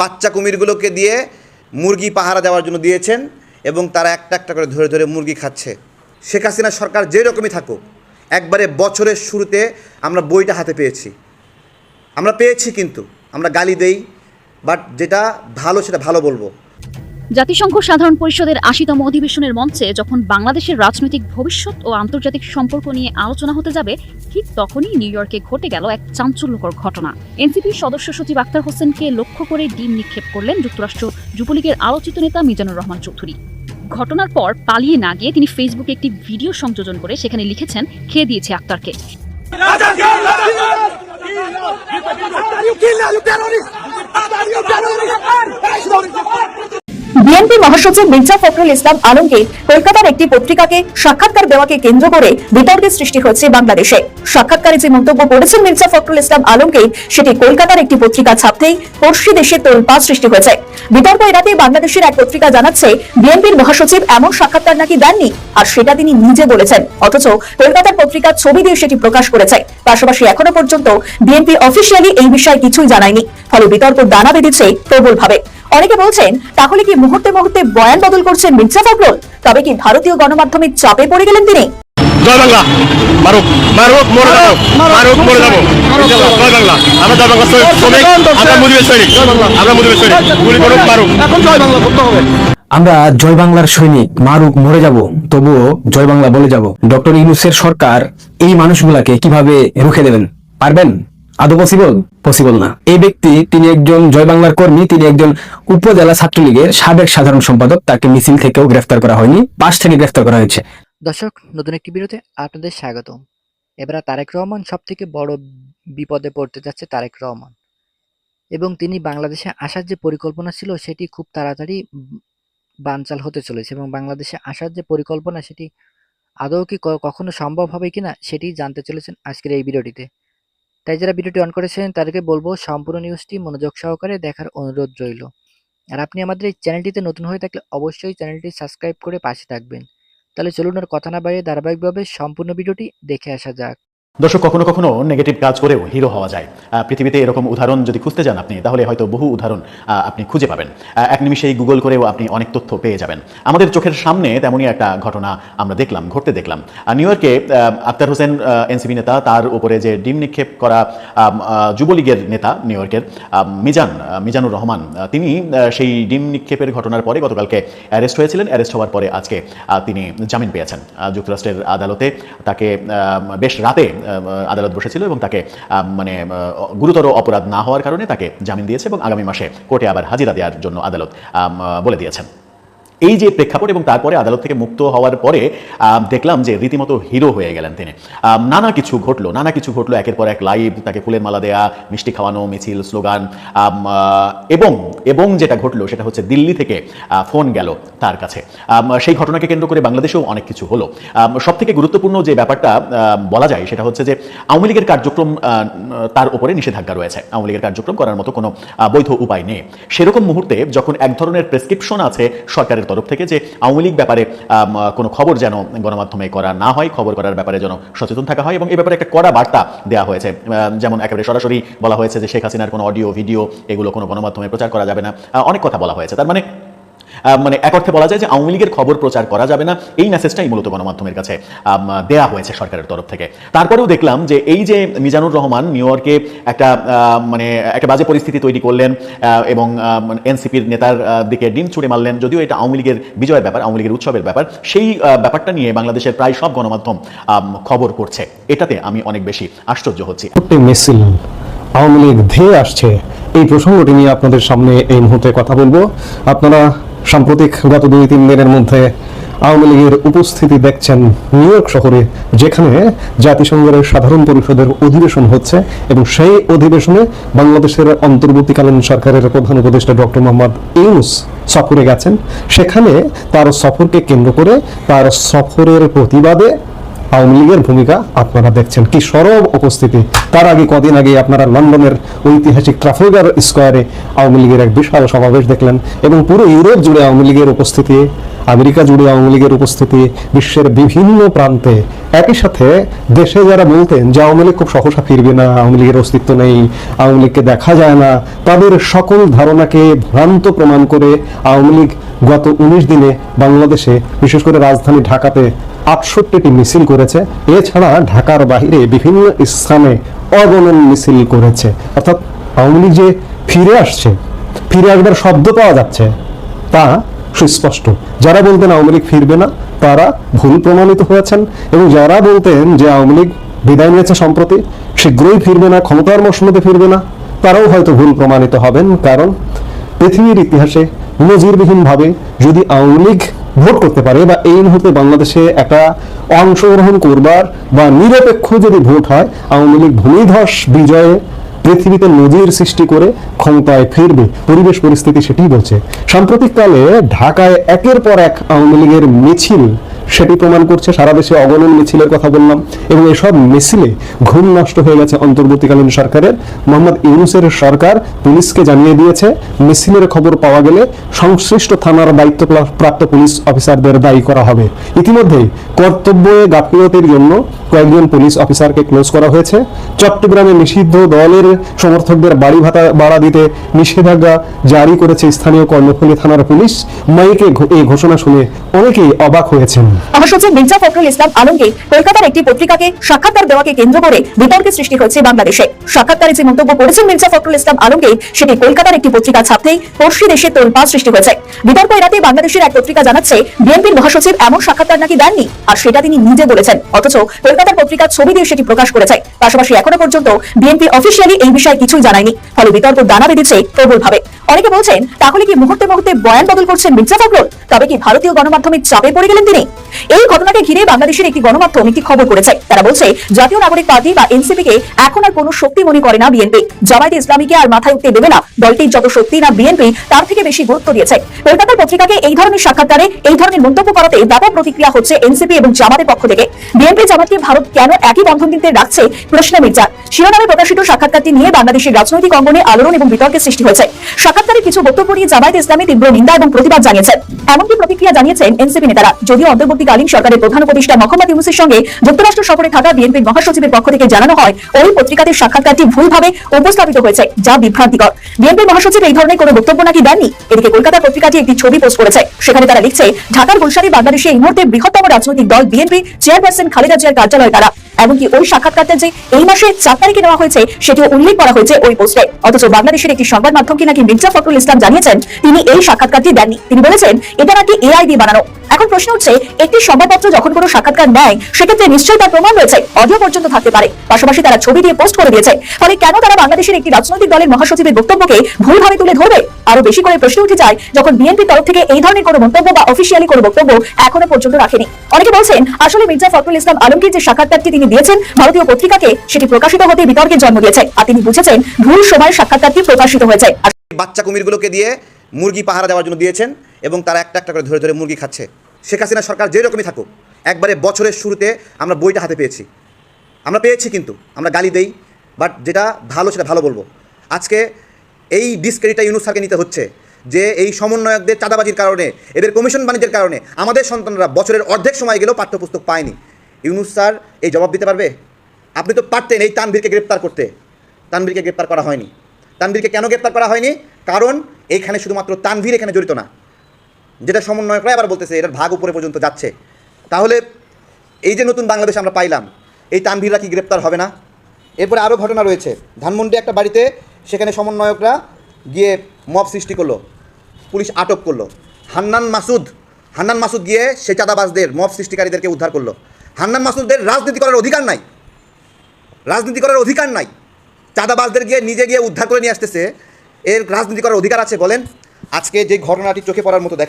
বাচ্চা কুমিরগুলোকে দিয়ে মুরগি পাহারা দেওয়ার জন্য দিয়েছেন এবং তারা একটা একটা করে ধরে ধরে মুরগি খাচ্ছে। শেখ হাসিনা সরকার যে রকমই থাকুক, একবারে বছরের শুরুতে আমরা বইটা হাতে পেয়েছি। আমরা পেয়েছি কিন্তু, আমরা গালি দেই বাট যেটা ভালো সেটা ভালো বলব। জাতিসংঘ সাধারণ পরিষদের আশিতম অধিবেশনের মঞ্চে যখন বাংলাদেশের রাজনৈতিক ভবিষ্যৎ ও আন্তর্জাতিক সম্পর্ক নিয়ে আলোচনা হতে যাবে ঠিক তখনই নিউ ইয়র্কে ঘটে গেল এক চাঞ্চল্যকর ঘটনা এনসিপির সদস্য সচিব আক্তার হোসেনকে লক্ষ্য করে ডিম নিক্ষেপ করলেন যুক্তরাষ্ট্র যুবলীগের আলোচিত নেতা মিজানুর রহমান চৌধুরী ঘটনার পর পালিয়ে না গিয়ে তিনি ফেসবুকে একটি ভিডিও সংযোজন করে সেখানে লিখেছেন খেয়ে দিয়েছে আক্তারকে বিএনপি মহাসচিব মির্জা ফখরুল ইসলাম আলমগীর কলকাতার একটি পত্রিকাকে সাক্ষাৎকার দেওয়াকে কেন্দ্র করে বিতর্কের সৃষ্টি হয়েছে বাংলাদেশে। সাক্ষাৎকারে যে মন্তব্য করেছেন মির্জা ফখরুল ইসলাম আলমগীর, সেটি কলকাতার একটি পত্রিকা ছাপতেই পড়শি দেশে তোলপাড় সৃষ্টি হয়েছে। বিতর্ক এড়াতে বাংলাদেশের এক পত্রিকা জানাচ্ছে বিএনপির মহাসচিব এমন সাক্ষাৎকার নাকি দেননি? আর সেটা তিনি নিজে বলেছেন। অথচ কলকাতার পত্রিকার ছবি দিয়ে সেটি প্রকাশ করেছে। পাশাপাশি এখনও পর্যন্ত বিএনপি অফিসিয়ালি এই বিষয়ে কিছুই জানায়নি। ফলে বিতর্ক দানা বেঁধেছে প্রবলভাবে। অনেকে বলছেন তাহলে কি মুহূর্তে মুহূর্তে বয়ান বদল করছেন মির্জা ফখরুল? তবে কি ভারতীয় গণমাধ্যমের চাপে পড়ে গেলেন তিনি? জয় বাংলা। মারুক মারুক মরে যাব। মারুক মরে যাব। জয় বাংলা। আমরা জয় বাংলা শ্রমিক আমরা মুজিবের সৈনিক। আমরা মুজিবের সৈনিক। গুলি করুক মারুক। এখন জয় বাংলা করতে হবে। আমরা জয় বাংলার সৈনিক মারুক মরে যাব। তবুও জয় বাংলা বলে যাব। ডক্টর ইউনুসের সরকার এই মানুষগুলাকে কীভাবে রুখে দেবেন? পারবেন? আদৌ পসিবল পসিবল না। এই ব্যক্তি তিনি একজন জয় বাংলার কর্মী, তিনি একজন উপজেলা ছাত্রলীগের সাবেক সাধারণ সম্পাদক, তাকে মিছিল থেকেও গ্রেফতার করা হয়নি পাশ থেকে গ্রেফতার করা হয়েছে। দর্শক, নতুন একটি ভিডিওতে আপনাদের স্বাগত এবার তারেক রহমান সব থেকে বড় বিপদে পড়তে যাচ্ছে তারেক রহমান। এবং তিনি বাংলাদেশে আসার যে পরিকল্পনা ছিল, সেটি খুব তাড়াতাড়ি বানচাল হতে চলেছে এবং বাংলাদেশে আসার যে পরিকল্পনা, সেটি আদৌ কি কখনো সম্ভব হবে কিনা, সেটি জানতে চলেছেন আজকের এই ভিডিওটিতে তাই যারা ভিডিওটি অন করেছেন, তাদেরকে বলব সম্পূর্ণ নিউজটি মনোযোগ সহকারে দেখার অনুরোধ রইল। আর আপনি আমাদের এই চ্যানেলটিতে নতুন হয়ে থাকলে অবশ্যই চ্যানেলটি সাবস্ক্রাইব করে পাশে থাকবেন। তাহলে চলুন আর কথা না বাইরে ধারাবাহিকভাবে সম্পূর্ণ ভিডিওটি দেখে আসা যাক। দর্শক, কখনো কখনো নেগেটিভ কাজ করেও হিরো হওয়া যায়। পৃথিবীতে এরকম উদাহরণ যদি খুঁজতে যান আপনি, তাহলে হয়তো বহু উদাহরণ আপনি খুঁজে পাবেন। এক নিমিষেই গুগল করেও আপনি অনেক তথ্য পেয়ে যাবেন। আমাদের চোখের সামনে তেমনই একটা ঘটনা আমরা দেখলাম, ঘটতে দেখলাম। নিউ ইয়র্কে আক্তার হোসেন এনসিপি নেতা, তার উপরে যে ডিম নিক্ষেপ করা যুবলীগের নেতা নিউ ইয়র্কের মিজান মিজানুর রহমান তিনি সেই ডিম নিক্ষেপের ঘটনার পরে গতকালকে অ্যারেস্ট হয়েছিলেন। অ্যারেস্ট হওয়ার পরে আজকে তিনি জামিন পেয়েছেন। যুক্তরাষ্ট্রের আদালতে তাকে বেশ রাতে আদালত বসেছিল এবং তাকে মানে গুরুতর অপরাধ না হওয়ার কারণে তাকে জামিন দিয়েছে এবং আগামী মাসে কোর্টে আবার হাজিরা দেওয়ার জন্য আদালত বলে দিয়েছেন। এই যে প্রেক্ষাপট এবং তারপরে আদালত থেকে মুক্ত হওয়ার পরে দেখলাম যে রীতিমতো হিরো হয়ে গেলেন তিনি। নানা কিছু ঘটলো, নানা কিছু ঘটলো, একের পর এক লাইভ তাকে ফুলের মালা দেয়া, মিষ্টি খাওয়ানো, মিছিল, স্লোগান এবং এবং যেটা ঘটলো সেটা হচ্ছে দিল্লি থেকে ফোন গেল তার কাছে। সেই ঘটনাকে কেন্দ্র করে বাংলাদেশেও অনেক কিছু হলো। সব থেকে গুরুত্বপূর্ণ যে ব্যাপারটা বলা যায় সেটা হচ্ছে যে আওয়ামী লীগের কার্যক্রম তার উপরে নিষেধাজ্ঞা রয়েছে। আওয়ামী লীগের কার্যক্রম করার মতো কোনো বৈধ উপায় নেই। সেরকম মুহূর্তে যখন এক ধরনের প্রেসক্রিপশন আছে সরকারের তরফ থেকে যে আওয়ামী লীগ ব্যাপারে কোনো খবর যেন গণমাধ্যমে করা না হয়, খবর করার ব্যাপারে যেন সচেতন থাকা হয় এবং এ ব্যাপারে একটা কড়া বার্তা দেওয়া হয়েছে। যেমন একেবারে সরাসরি বলা হয়েছে যে শেখ হাসিনার কোনো অডিও, ভিডিও, এগুলো কোনো গণমাধ্যমে প্রচার করা যাবে না। অনেক কথা বলা হয়েছে। তার মানে মানে এক অর্থে বলা যায় যে আওয়ামী লীগের খবর প্রচার করা যাবে না। এই মেসেজটাই মূলত গণমাধ্যমের কাছে দেয়া হয়েছে সরকারের তরফ থেকে। তারপরেও দেখলাম যে এই যে মিজানুর রহমান নিউ ইয়র্কে একটা মানে একটা বাজে পরিস্থিতি তৈরি করলেন এবং এনসিপির নেতার দিকে ডিম ছুড়ে মারলেন, যদিও এটা আওয়ামী লীগের বিজয়ের ব্যাপার, আওয়ামী লীগের উৎসবের ব্যাপার, সেই ব্যাপারটা নিয়ে বাংলাদেশের প্রায় সব গণমাধ্যম খবর করছে। এটাতে আমি অনেক বেশি আশ্চর্য হচ্ছি। মিছিল আওয়ামী লীগ ধেয়ে আসছে। এই প্রসঙ্গটি নিয়ে আপনাদের সামনে এই মুহূর্তে কথা বলব। আপনারা সাম্প্রতিক গত দুই তিন দিনের মধ্যে আওয়ামী লীগের উপস্থিতি দেখছেন নিউ ইয়র্ক শহরে, যেখানে জাতিসংঘের সাধারণ পরিষদের অধিবেশন হচ্ছে এবং সেই অধিবেশনে বাংলাদেশের অন্তর্বর্তীকালীন সরকারের প্রধান উপদেষ্টা ডক্টর মোহাম্মদ ইউস সফরে গেছেন। সেখানে তার সফরকে কেন্দ্র করে তার সফরের প্রতিবাদে আওয়ামী লীগের ভূমিকা আপনারা দেখছেন। কি সরব উপস্থিতি। তার আগে কদিন আগে আপনারা লন্ডনের ঐতিহাসিক ট্রাফলগার স্কোয়ারে আওয়ামী লীগের এক বিশাল সমাবেশ দেখলেন এবং পুরো ইউরোপ জুড়ে আওয়ামী লীগের উপস্থিতি, আমেরিকা জুড়ে আওয়ামী লীগের উপস্থিতি, বিশ্বের বিভিন্ন প্রান্তে। একই সাথে দেশে যারা বলতেন যে আওয়ামী লীগ খুব সহসা ফিরবে না, আওয়ামী লীগের অস্তিত্ব নেই, আওয়ামী লীগকে দেখা যায় না, তাদের সকল ধারণাকে ভ্রান্ত প্রমাণ করে আওয়ামী লীগ গত উনিশ দিনে বাংলাদেশে, বিশেষ করে রাজধানী ঢাকাতে আটষট্টিটি মিছিল করেছে। এছাড়া ঢাকার বাইরে বিভিন্ন স্থানে অগণন মিছিল করেছে। অর্থাৎ আওয়ামী লীগ যে ফিরে আসছে, ফিরে আসবার শব্দ পাওয়া যাচ্ছে, তা সুস্পষ্ট। যারা বলতেন আওয়ামী লীগ ফিরবে না, তারা ভুল প্রমাণিত হয়েছেন এবং যারা বলতেন যে আওয়ামী লীগ বিদায় নিয়েছে সম্প্রতি, শীঘ্রই ফিরবে না, ক্ষমতার মসমতে ফিরবে না, তারাও হয়তো ভুল প্রমাণিত হবেন, কারণ পৃথিবীর ইতিহাসে নজিরবিহীনভাবে যদি আওয়ামী লীগ ভোট করতে পারে বা এই মুহূর্তে বাংলাদেশে একটা অংশগ্রহণ করবার বা নিরপেক্ষ যদি ভোট হয়, আওয়ামী লীগ ভূমিধস বিজয়ে পৃথিবীতে নজির সৃষ্টি করে ক্ষমতায় ফিরবে। পরিবেশ পরিস্থিতি সেটি বলছে। সাম্প্রতিককালে ঢাকায় একের পর এক আওয়ামী লীগের মিছিল সেটি প্রমাণ করছে সারা দেশে অগণন মিছিলের কথা বললাম এবং এসব মিছিলে ঘুম নষ্ট হয়ে গেছে অন্তর্বর্তীকালীন সরকারের। মোহাম্মদ ইউনুসের সরকার পুলিশকে জানিয়ে দিয়েছে, মিছিলের খবর পাওয়া গেলে সংশ্লিষ্ট থানার দায়িত্বপ্রাপ্ত পুলিশ অফিসারদের দায়ী করা হবে। ইতিমধ্যেই কর্তব্যে গাফিলতির জন্য কয়েকজন পুলিশ অফিসারকে ক্লোজ করা হয়েছে। চট্টগ্রামে নিষিদ্ধ দলের সমর্থকদের বাড়ি ভাতা ভাড়া দিতে নিষেধাজ্ঞা জারি করেছে স্থানীয় কর্ণফুলী থানার পুলিশ। মাইকে এই ঘোষণা শুনে অনেকেই অবাক হয়েছেন। মহাসচিব মির্জা ফখরুল ইসলাম আলমগীর কলকাতার একটি পত্রিকাকে সাক্ষাৎকার দেওয়াকে কেন্দ্র করে বিতর্কের সৃষ্টি হয়েছে বাংলাদেশে। সাক্ষাৎকারে যে মন্তব্য করেছেন মির্জা ফখরুল ইসলাম আলমগীর, সেটি কলকাতার একটি পত্রিকা ছাপতেই পড়শি দেশে তোলপাড় সৃষ্টি হয়েছে। বিতর্ক এড়াতে বাংলাদেশের এক পত্রিকা জানাচ্ছে, বিএনপির মহাসচিব এমন সাক্ষাৎকার নাকি দেননি? আর সেটা তিনি নিজে বলেছেন। অথচ কলকাতার পত্রিকার ছবি দিয়ে সেটি প্রকাশ করেছে। পাশাপাশি এখনও পর্যন্ত বিএনপি অফিসিয়ালি এই বিষয়ে কিছুই জানায়নি। ফলে বিতর্ক দানা বেঁধেছে প্রবলভাবে। অনেকে বলছেন, তাহলে কি মুহূর্তে মুহূর্তে বয়ান বদল করছেন মির্জা ফখরুল? তবে কি ভারতীয় গণমাধ্যমের চাপে পড়ে গেলেন তিনি? এই ঘটনাকে ঘিরে বাংলাদেশের একটি গণমাধ্যম একটি খবর করেছে। তারা বলছে, জাতীয় নাগরিক পার্টি বা এনসিপি কে এখন আর কোনো শক্তি মনে করে না বিএনপি। জামায়াতে ইসলামীকে আর মাথায় উঠতে দেবে না। দলটির যত শক্তি না বিএনপি, তার থেকে বেশি গুরুত্ব দিয়েছে। কলকাতার পত্রিকাকে এই ধরনের সাক্ষাৎকারে, এই ধরনের মন্তব্য করাতে ব্যাপক প্রতিক্রিয়া হচ্ছে এনসিপি এবং জামাতের পক্ষ থেকে। বিএনপি, জামাতকে ভারত কেন একই বন্ধন দিতে রাখছে? প্রশ্ন মির্জা। শিরোনামে প্রকাশিত সাক্ষাৎকারটি নিয়ে বাংলাদেশের রাজনৈতিক অঙ্গনে আলোড়ন এবং বিতর্কের সৃষ্টি হয়েছে। সাক্ষাৎকারে কিছু বক্তব্য নিয়ে জামায়াত ইসলামী তীব্র নিন্দা এবং প্রতিবাদ জানিয়েছেন এমনকি প্রতিক্রিয়া জানিয়েছেন এনসিপি নেতারা। যদিও অন্তর্বর্তীকালীন সরকারের প্রধান উপদেষ্টা মোহাম্মদ ইউনুসের সঙ্গে যুক্তরাষ্ট্র সফরে থাকা বিএনপির মহাসচিবের পক্ষ থেকে জানানো হয় ওই পত্রিকাতে সাক্ষাৎকারটি ভুলভাবে উপস্থাপিত হয়েছে, যা বিভ্রান্তিকর। বিএনপির মহাসচিব এই ধরনের কোনো বক্তব্য নাকি দেননি? এদিকে কলকাতা পত্রিকাটি একটি ছবি পোস্ট করেছে, সেখানে তারা লিখছে, ঢাকার গুলশানে বাংলাদেশে এই মুহূর্তে বৃহত্তম রাজনৈতিক দল বিএনপি চেয়ারপারসন খালেদা জিয়ার কার্যালয় তারা এমনকি ওই সাক্ষাৎকারটা যে এই মাসে চার তারিখে নেওয়া হয়েছে, সেটিও উল্লেখ করা হয়েছে ওই পোস্টে। অথচ বাংলাদেশের একটি সংবাদ মাধ্যমকে নাকি মির্জা ফখরুল ইসলাম জানিয়েছেন, তিনি এই সাক্ষাৎকারটি দেননি। তিনি বলেছেন, এটা নাকি এআই দিয়ে বানানো। এখন প্রশ্ন হচ্ছে, একটি সংবাদপত্র যখন কোনো সাক্ষাৎকার নেয়, সেক্ষেত্রে নিশ্চয়ই তার প্রমাণ রয়েছে, অডিও পর্যন্ত থাকতে পারে। পাশাপাশি তারা ছবি দিয়ে পোস্ট করে দিয়েছে। ফলে কেন তারা বাংলাদেশের একটি রাজনৈতিক দলের মহাসচিবের বক্তব্যকে ভুলভাবে তুলে ধরবে? আরও বেশি করে প্রশ্ন উঠে যায়, যখন বিএনপির তরফ থেকে এই ধরনের কোনো মন্তব্য বা অফিসিয়ালি কোনো বক্তব্য এখনও পর্যন্ত রাখেনি। অনেকে বলছেন, আসলে মির্জা ফখরুল ইসলাম আলমগীর যে সাক্ষাৎকারটি তিনি দিয়েছেন, ভারতীয় পত্রিকাকে, সেটি প্রকাশিত হতে বিতর্কের জন্ম দিয়েছে। আর তিনি বুঝেছেন, ভুল সময়ের সাক্ষাৎকারটি প্রকাশিত হয়েছে। বাচ্চা কুমিরগুলোকে দিয়ে মুরগি পাহারা দেওয়ার জন্য দিয়েছেন এবং তারা একটা একটা করে ধরে ধরে মুরগি খাচ্ছে। শেখ হাসিনা সরকার যে রকমই থাকুক, একবারে বছরের শুরুতে আমরা বইটা হাতে পেয়েছি। আমরা পেয়েছি কিন্তু, আমরা গালি দেই বাট যেটা ভালো সেটা ভালো বলব। আজকে এই ডিসক্রেডিটটা ইউনুস স্যারকে নিতে হচ্ছে যে এই সমন্বয়কদের চাঁদাবাজির কারণে, এদের কমিশন বাণিজ্যের কারণে আমাদের সন্তানরা বছরের অর্ধেক সময় গেলেও পাঠ্যপুস্তক পায়নি। ইউনুস স্যার, এই জবাব দিতে পারবে? আপনি তো পারতেন এই তানভীরকে গ্রেপ্তার করতে। তানভীরকে গ্রেপ্তার করা হয়নি। তানভীরকে কেন গ্রেপ্তার করা হয়নি? কারণ এখানে শুধুমাত্র তানভীর এখানে জড়িত না। যেটা সমন্বয় সমন্বয়করা আবার বলতেছে, এটার ভাগ উপরে পর্যন্ত যাচ্ছে। তাহলে এই যে নতুন বাংলাদেশ আমরা পাইলাম, এই তানভীররা কি গ্রেপ্তার হবে না? এরপরে আরও ঘটনা রয়েছে। ধানমন্ডি একটা বাড়িতে সেখানে সমন্বয়করা গিয়ে মব সৃষ্টি করল, পুলিশ আটক করল। হান্নান মাসুদ হান্নান মাসুদ গিয়ে সে চাঁদাবাজদের, মব সৃষ্টিকারীদেরকে উদ্ধার করল। হান্নান মাসুদদের রাজনীতি করার অধিকার নাই। রাজনীতি করার অধিকার নাই। চাঁদাবাজদের গিয়ে নিজে গিয়ে উদ্ধার করে নিয়ে আসতেছে এর রাজনীতি করার অধিকার আছে বলেন? আজকে যে ঘটনাটি চোখে পড়ার মতো দেখে